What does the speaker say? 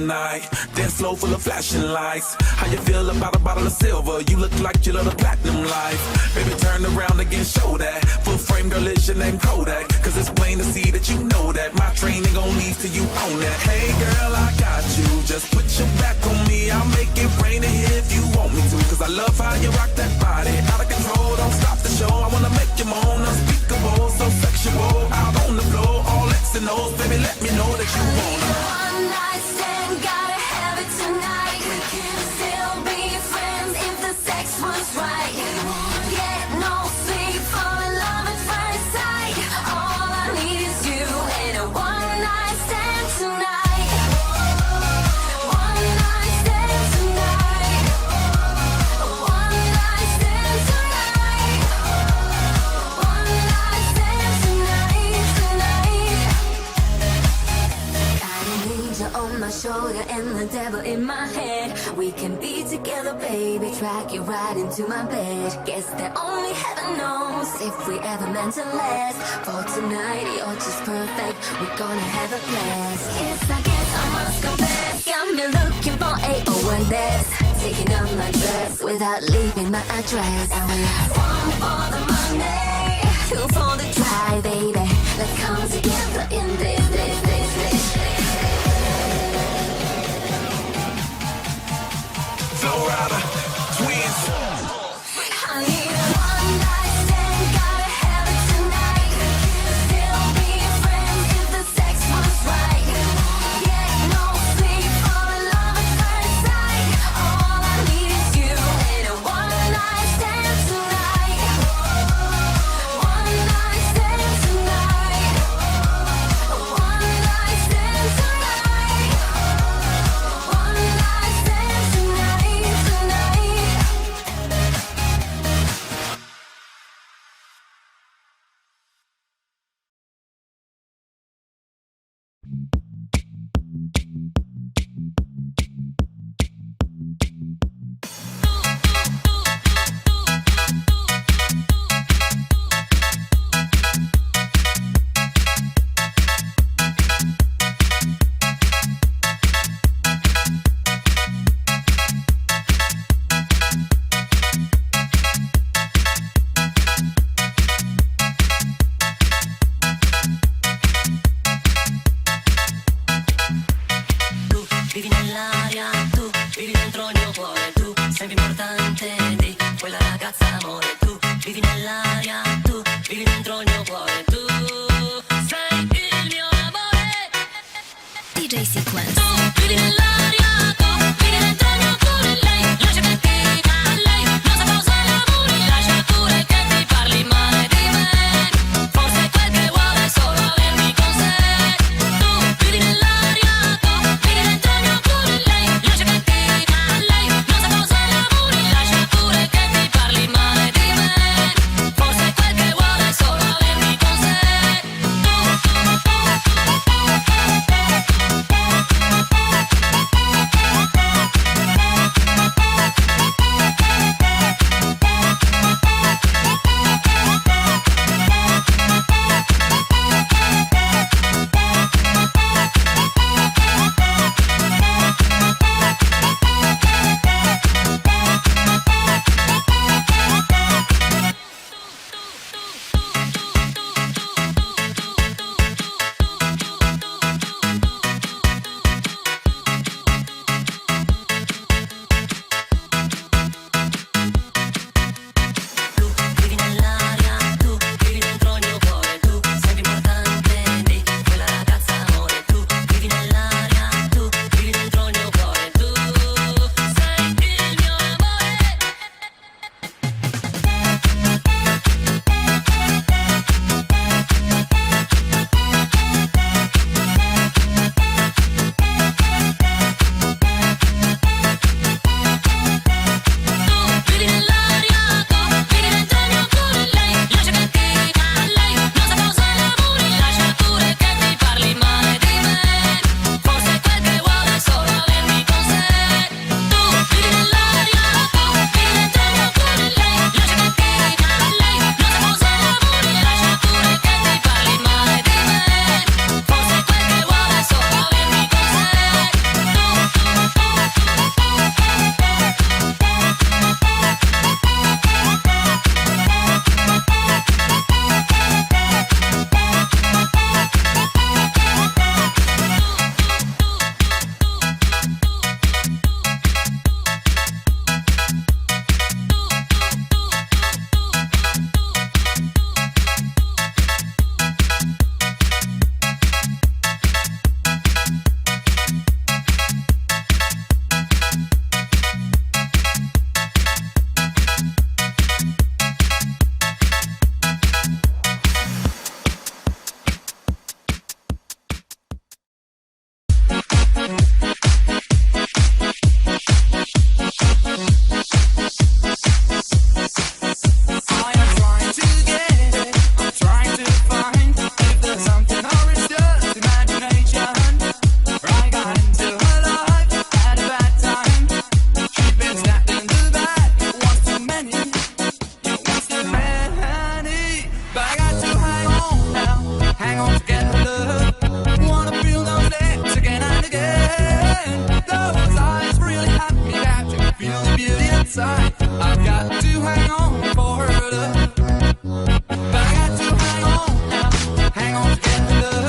tonight. Dance floor full of flashing lights. How you feel about a bottle of silver? You look like you love the platinum life. Baby, turn around again, show that. Full frame girl is your name Kodak. Cause it's plain to see that you know that. My train ain't gon' leave till you own that. Hey girl, I got you. Just put your back on me. I'll make it rain if you want me to. Cause I love how you rock that body. Out of control, don't stop the show. I wanna make you moan. Unspeakable, so sexual. Out on the floor, shoulder and the devil in my head. We can be together, baby. Drag you right into my bed. Guess that only heaven knows if we ever meant to last. For tonight, you're just perfect. We're gonna have a blast. Yes, I guess I must confess. Got me looking for a overdose. Taking off my dress without leaving my address. And we're one for the money, two for the drive, baby. Let's come together in this, twins. Sequence. Hello.